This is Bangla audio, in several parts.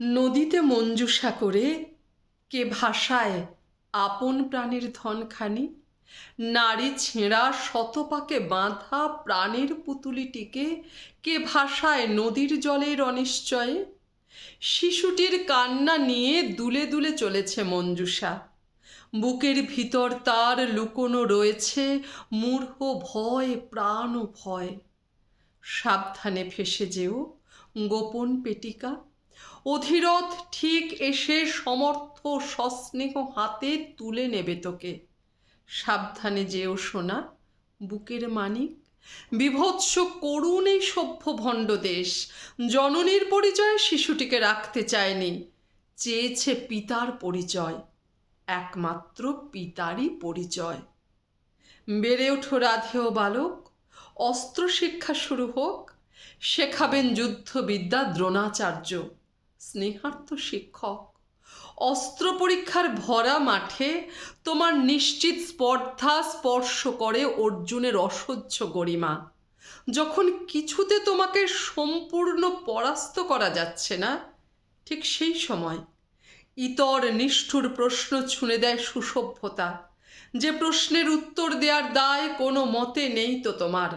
নদীতে মঞ্জুষা করে কে ভাষায় আপন প্রাণের ধনখানি, নারী ছেঁড়া শতপাকে বাঁধা প্রাণের পুতুলিটিকে কে ভাষায় নদীর জলের অনিশ্চয়ে? শিশুটির কান্না নিয়ে দুলে দুলে চলেছে মঞ্জুষা। বুকের ভিতর তার লুকোনো রয়েছে মূর্হ ভয়, প্রাণ ভয়। সাবধানে ফেসে যেও গোপন পেটিকা। অধীরথ ঠিক এসে সমর্থ সস্নেহ হাতে তুলে নেবে তোকে। সাবধানে যেও সোনা, বুকের মানিক। বিভৎস করুণ এই সভ্য ভণ্ড দেশ। জননীর পরিচয় শিশুটিকে রাখতে চায়নি। চেয়েছে পিতার পরিচয়, একমাত্র পিতারই পরিচয়। বেড়ে ওঠো রাধেয় বালক অস্ত্র শিক্ষা শুরু হোক। শেখাবেন যুদ্ধবিদ্যা দ্রোণাচার্য। স্নেহার্থ শিক্ষক। অস্ত্র পরীক্ষার ভরা মাঠে তোমার নিশ্চিত স্পর্ধা স্পর্শ করে অর্জুনের অসহ্য গরিমা। যখন কিছুতে তোমাকে সম্পূর্ণ পরাস্ত করা যাচ্ছে না, ঠিক সেই সময় ইতর নিষ্ঠুর প্রশ্ন ছুঁড়ে দেয় সুসভ্যতা। যে প্রশ্নের উত্তর দেওয়ার দায় কোনো মতে নেই তো তোমার।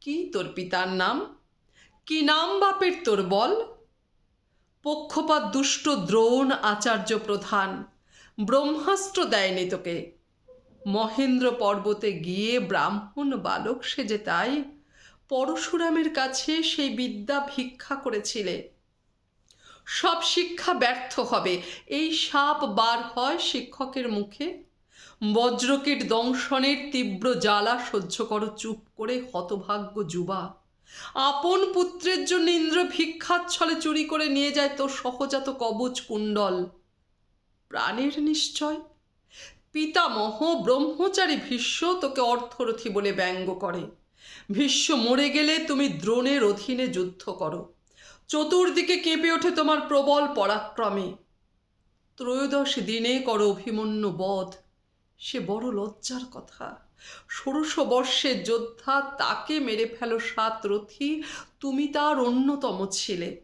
কি তোর পিতার নাম? কি নাম বাপের তোর বল? পক্ষপাত দুষ্ট দ্রোণ আচার্য প্রধান। ব্রহ্মাস্ত্র দেয়নি তোকে। মহেন্দ্র পর্বতে গিয়ে ব্রাহ্মণ বালক সেজে তাই পরশুরামের কাছে সেই বিদ্যা ভিক্ষা করেছিলে। সব শিক্ষা ব্যর্থ হবে। এই সাপ বার হয় শিক্ষকের মুখে। বজ্রকীট দংশনের তীব্র জ্বালা সহ্য করো, চুপ করে হতভাগ্য যুবা আপন পুত্রের জন্য ইন্দ্র ভিক্ষার ছলে চুরি করে নিয়ে যায় তোর সহজাত কবচ কুণ্ডল। প্রাণের নিশ্চয়? পিতামহ ব্রহ্মচারী ভীষ্ম তোকে অর্থরথী বলে ব্যঙ্গ করে। ভীষ্ম মরে গেলে তুমি দ্রোণের অধীনে যুদ্ধ করো। চতুর্দিকে কেঁপে ওঠে তোমার প্রবল পরাক্রমে। ত্রয়োদশ দিনে করো অভিমন্যু বধ। সে বড় লজ্জার কথা। ষোড়শ বর্ষের যোদ্ধা তাকে মেরে ফেলো সাত রথী, তুমি তার অন্যতম ছিলে।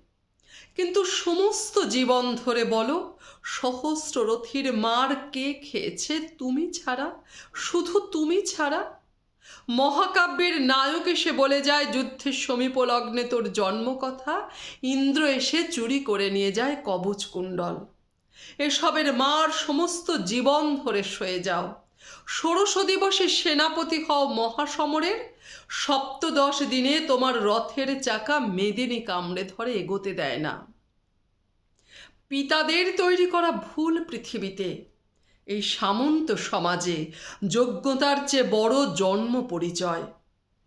কিন্তু সমস্ত জীবন ধরে বলো, সহস্র রথীর মার কে খেয়েছে তুমি ছাড়া? শুধু তুমি ছাড়া? মহাকাব্যের নায়ক এসে বলে যায়, যুদ্ধের সমীপলগ্নে তোর জন্ম কথা ইন্দ্র এসে চুরি করে নিয়ে যায় কবচ কুণ্ডল। এসবের মার সমস্ত জীবন ধরে সয়ে যাও। ষোড়শ দিবসে সেনাপতি হও মহাসমরের। সপ্তদশ দিনে তোমার রথের চাকা মেদিনী কামড়ে ধরে এগোতে দেয় না। পিতাদের তৈরি করা ভুল পৃথিবীতে, এই সামন্ত সমাজে যোগ্যতার চেয়ে বড় জন্ম পরিচয়।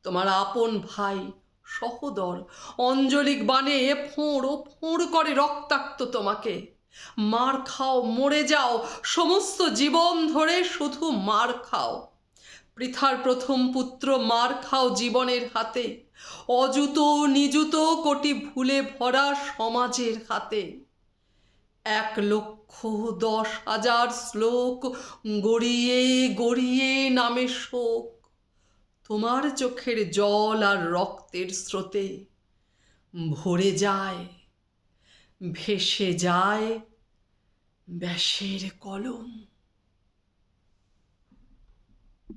তোমার আপন ভাই সহদর অঞ্জলিক বানে এ ফোঁড় ও ফোঁড় করে রক্তাক্ত তোমাকে। মার খাও, মরে যাও, সমস্ত জীবন ধরে শুধু মার খাও। পৃথার প্রথম পুত্র মার খাও জীবনের হাতে, অযুত নিযুত কোটি ভুলে ভরা সমাজের হাতে। এক লক্ষ দশ হাজার শ্লোক গড়িয়ে গড়িয়ে নামে শোক, তোমার চোখের জল আর রক্তের স্রোতে ভরে যায়। ভেসে যায় ব্যাসের কলম।